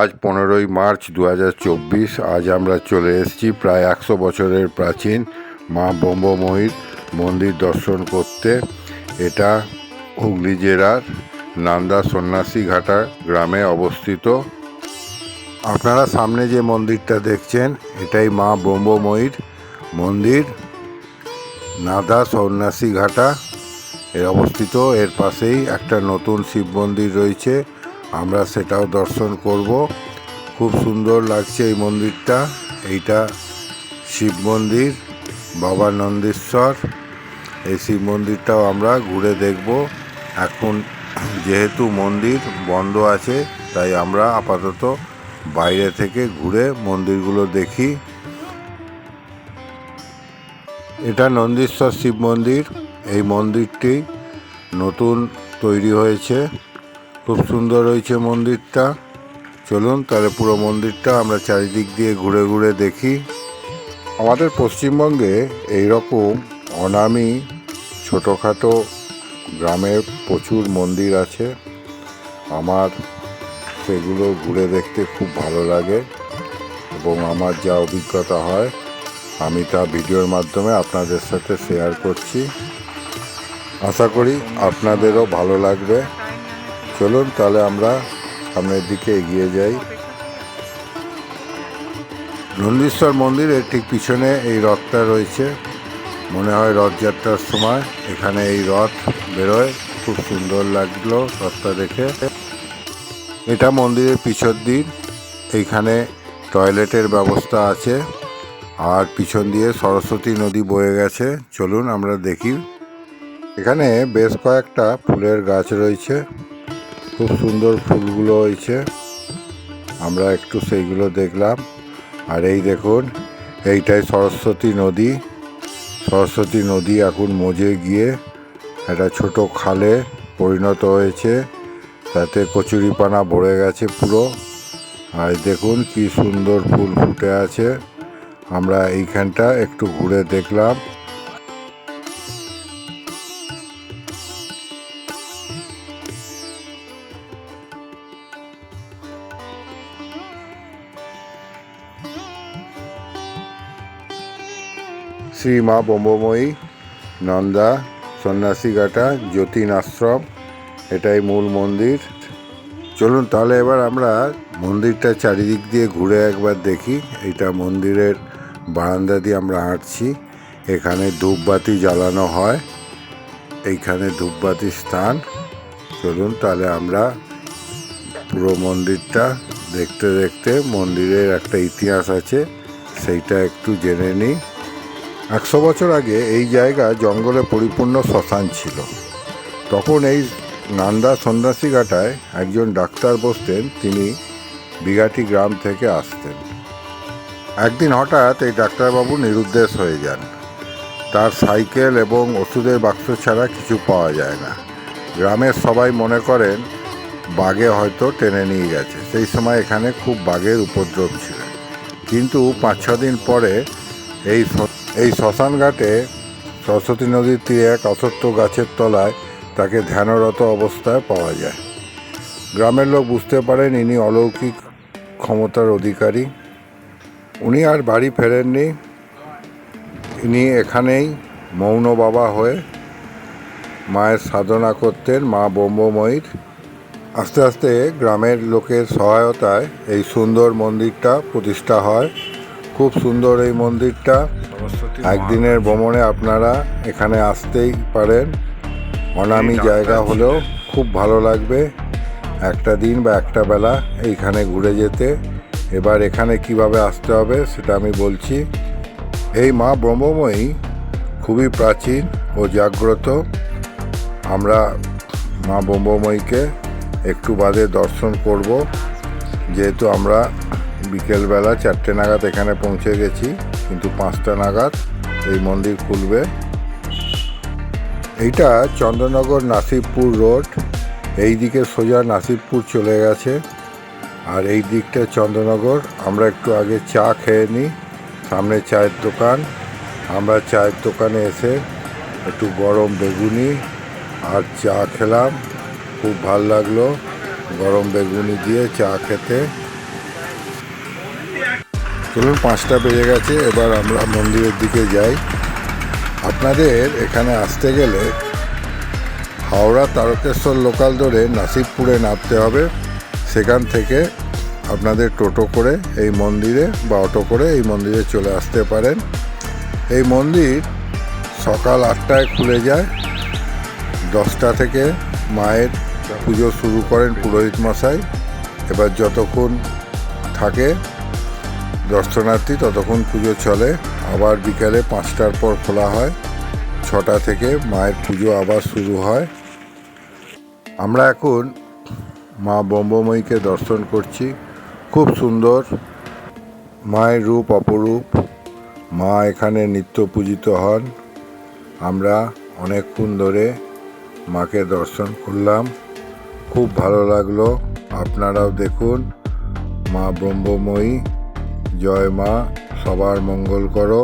আজ পনেরোই মার্চ দু হাজার চব্বিশ, আজ আমরা চলে এসেছি প্রায় একশো বছরের প্রাচীন মা ব্রহ্মময়ীর মন্দির দর্শন করতে। এটা হুগলি জেলার নান্দা সন্ন্যাসী ঘাটা গ্রামে অবস্থিত। আপনারা সামনে যে মন্দিরটা দেখছেন, এটাই মা ব্রহ্মময়ীর মন্দির। নাদা সন্ন্যাসী ঘাটা এর অবস্থিত। এর পাশেই একটা নতুন শিব মন্দির রয়েছে। আমরা সেটাও দর্শন করব। খুব সুন্দর লাগছে এই মন্দিরটা। এইটা শিব মন্দির, বাবা নন্দেশ্বর। এই শিব মন্দিরটাও আমরা ঘুরে দেখব। এখন যেহেতু মন্দির বন্ধ আছে, তাই আমরা আপাতত বাইরে থেকে ঘুরে মন্দিরগুলো দেখি। এটা নন্দীশ্বর শিব মন্দির। এই মন্দিরটি নতুন তৈরি হয়েছে। খুব সুন্দর হয়েছে মন্দিরটা। চলুন তাহলে পুরো মন্দিরটা আমরা চারিদিক দিয়ে ঘুরে ঘুরে দেখি। আমাদের পশ্চিমবঙ্গে এই রকম অনামি, ছোটোখাটো গ্রামে প্রচুর মন্দির আছে। আমার সেগুলো ঘুরে দেখতে খুব ভালো লাগে এবং আমার যা অভিজ্ঞতা হয়, আমি তা ভিডিওর মাধ্যমে আপনাদের সাথে শেয়ার করছি। আশা করি আপনাদেরও ভালো লাগবে। চলুন, তাহলে আমরা সামনের দিকে এগিয়ে যাই। নন্দীশ্বর মন্দিরের ঠিক পিছনে এই রথটা রয়েছে। মনে হয় রথযাত্রার সময় এখানে এই রথ বেরোয়। খুব সুন্দর লাগল রথটা দেখে। এটা মন্দিরের পিছর দিন এইখানে টয়লেটের ব্যবস্থা আছে। আর পিছন দিয়ে সরস্বতী নদী বয়ে গেছে। চলুন আমরা দেখি। এখানে বেশ কয়েকটা ফুলের গাছ রয়েছে। খুব সুন্দর ফুলগুলো হয়েছে। আমরা একটু সেইগুলো দেখলাম। আর এই দেখুন, এইটাই সরস্বতী নদী। সরস্বতী নদী এখন মজে গিয়ে একটা ছোট খালে পরিণত হয়েছে। তাতে কচুরিপানা ভরে গেছে পুরো। আর দেখুন, কি সুন্দর ফুল ফুটে আছে। আমরা এইখানটা একটু ঘুরে দেখলাম। শ্রী মা ব্রহ্মময়ী, নন্দা সন্ন্যাসীঘাটা যতীন আশ্রম এটাই মূল মন্দির। চলুন তাহলে এবার আমরা মন্দিরটা চারিদিক দিয়ে ঘুরে একবার দেখি। এটা মন্দিরের বারান্দা দিয়ে আমরা হাঁটছি। এখানে ধূপবাতি জ্বালানো হয়। এইখানে ধূপবাতির স্থান। চলুন তাহলে আমরা পুরো মন্দিরটা দেখতে দেখতে মন্দিরের একটা ইতিহাস আছে, সেইটা একটু জেনে নিই। একশো বছর আগে এই জায়গা জঙ্গলে পরিপূর্ণ শ্মশান ছিল। তখন এই নান্দা সন্ন্যাসী ঘাটায় একজন ডাক্তার বসতেন, তিনি বিঘাটি গ্রাম থেকে আসতেন। একদিন হঠাৎ এই ডাক্তারবাবু নিরুদ্দেশ হয়ে যান। তার সাইকেল এবং ওষুধের বাক্স ছাড়া কিছু পাওয়া যায় না। গ্রামের সবাই মনে করেন, বাঘে হয়তো টেনে নিয়ে গেছে। সেই সময় এখানে খুব বাঘের উপদ্রব ছিল। কিন্তু পাঁচ ছ দিন পরে এই এই শ্মশান ঘাটে সরস্বতী নদীর তীরে এক অসত্য গাছের তলায় তাকে ধ্যানরত অবস্থায় পাওয়া যায়। গ্রামের লোক বুঝতে পারেন ইনি অলৌকিক ক্ষমতার অধিকারী। উনি আর বাড়ি ফেরেননি। ইনি এখানেই মৌন বাবা হয়ে মায়ের সাধনা করতেন মা ব্রহ্মময়ীর। আস্তে আস্তে গ্রামের লোকের সহায়তায় এই সুন্দর মন্দিরটা প্রতিষ্ঠা হয়। খুব সুন্দর এই মন্দিরটা। একদিনের ভ্রমণে আপনারা এখানে আসতেই পারেন। অনামি জায়গা হলেও খুব ভালো লাগবে। একটা দিন বা একটা বেলা এইখানে ঘুরে যেতে। এবার এখানে কীভাবে আসতে হবে সেটা আমি বলছি। এই মা ব্রহ্মময়ী খুবই প্রাচীন ও জাগ্রত। আমরা মা ব্রহ্মময়ীকে একটু বাদে দর্শন করব। যেহেতু আমরা বিকেলবেলা চারটে নাগাদ এখানে পৌঁছে গেছি। কিন্তু পাঁচটা নাগাদ এই মন্দির খুলবে। এইটা চন্দ্রনগর নাসিবপুর রোড। এই দিকে সোজা নাসিবপুর চলে গেছে। আর এই দিকটা চন্দ্রনগর। আমরা একটু আগে চা খেয়ে নিই। সামনে চায়ের দোকান। আমরা চায়ের দোকানে এসে একটু গরম বেগুনি আর চা খেলাম। খুব ভালো লাগল গরম বেগুনি দিয়ে চা খেতে। চলুন পাঁচটা বেজে গেছে, এবার আমরা মন্দিরের দিকে যাই। আপনাদের এখানে আসতে গেলে হাওড়া তারকেশ্বর লোকাল ধরে নাসিবপুরে নামতে হবে। সেখান থেকে আপনাদের টোটো করে এই মন্দিরে বা অটো করে এই মন্দিরে চলে আসতে পারেন। এই মন্দির সকাল আটটায় খুলে যায়। দশটা থেকে মায়ের পুজো শুরু করেন পুরোহিত মশাই। এবার যতক্ষণ থাকে দর্শনার্থী ততক্ষণ পুজো চলে। আবার বিকালে পাঁচটার পর খোলা হয়। ছটা থেকে মায়ের পুজো আবার শুরু হয়। আমরা এখন মা বম্বময়ীকে দর্শন করছি। খুব সুন্দর। মায়ের রূপ অপরূপ। মা এখানে নিত্য পূজিত হন। আমরা অনেকক্ষণ ধরে মাকে দর্শন করলাম। খুব ভালো লাগল। আপনারাও দেখুন মা ব্রহ্মময়ী জয় মা সবার মঙ্গল করো।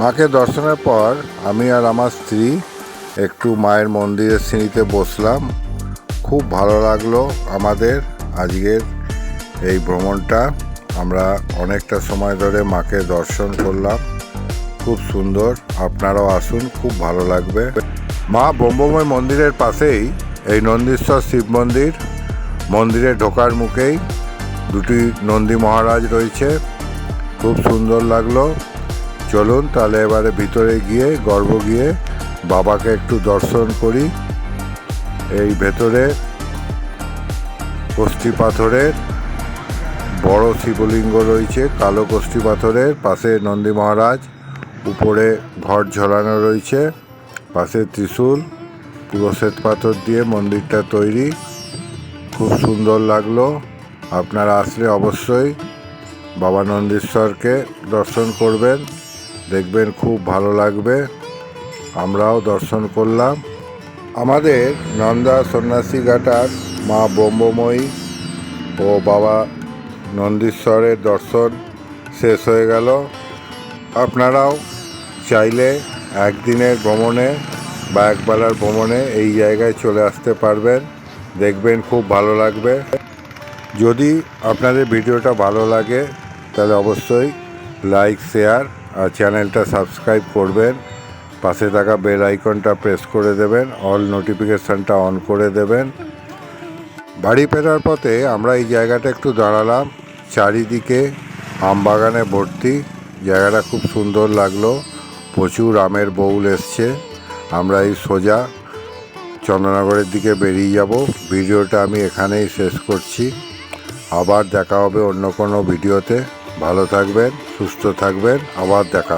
মাকে দর্শনের পর আমি আর আমার স্ত্রী একটু মায়ের মন্দিরের সিঁড়িতে বসলাম। খুব ভালো লাগল আমাদের আজকের এই ভ্রমণটা। আমরা অনেকটা সময় ধরে মাকে দর্শন করলাম। খুব সুন্দর, আপনারাও আসুন, খুব ভালো লাগবে। মা ব্রহ্মময় মন্দিরের পাশেই এই নন্দীশ্বর শিব মন্দির। মন্দিরে ঢোকার মুখেই দুটি নন্দী মহারাজ রয়েছে। খুব সুন্দর লাগল। চলুন, তাহলে এবারে ভিতরে গিয়ে গর্ভ গিয়ে বাবাকে একটু দর্শন করি। এই ভেতরে কষ্টি পাথরের বড় শিবলিঙ্গ রয়েছে, কালো কষ্টি পাথরের পাশে নন্দী মহারাজ, উপরে ঘর ঝোলানো রয়েছে, পাশে ত্রিশূল, পুরো শ্বেত পাথর দিয়ে মন্দিরটা তৈরি। খুব সুন্দর লাগল, আপনারা আসলে অবশ্যই বাবা নন্দীশ্বরকে দর্শন করবেন। দেখবেন খুব ভালো লাগবে। আমরাও দর্শন করলাম। আমাদের নন্দা সন্ন্যাসী ঘাটার মা ব্রহ্মময়ী ও বাবা নন্দীশ্বরের দর্শন শেষ হয়ে গেল। আপনারাও চাইলে একদিনের ভ্রমণে বা একবেলার ভ্রমণে এই জায়গায় চলে আসতে পারবেন। দেখবেন খুব ভালো লাগবে। যদি আপনাদের ভিডিওটা ভালো লাগে, তাহলে অবশ্যই লাইক, শেয়ার চ্যানেলটা সাবস্ক্রাইব করবেন, পাশে থাকা বেল আইকনটা প্রেস করে দেবেন, অল নোটিফিকেশানটা অন করে দেবেন। বাড়ি ফেরার পথে আমরা এই জায়গাটা একটু দাঁড়ালাম, চারিদিকে আম বাগানে ভর্তি, জায়গাটা খুব সুন্দর লাগল, প্রচুর আমের বউল এসছে, আমরা এই সোজা চন্দ্রনগরের দিকে বেরিয়ে যাব, ভিডিওটা আমি এখানেই শেষ করছি, আবার দেখা হবে অন্য কোনো ভিডিওতে, ভালো থাকবেন। সুস্থ থাকবেন আবার দেখা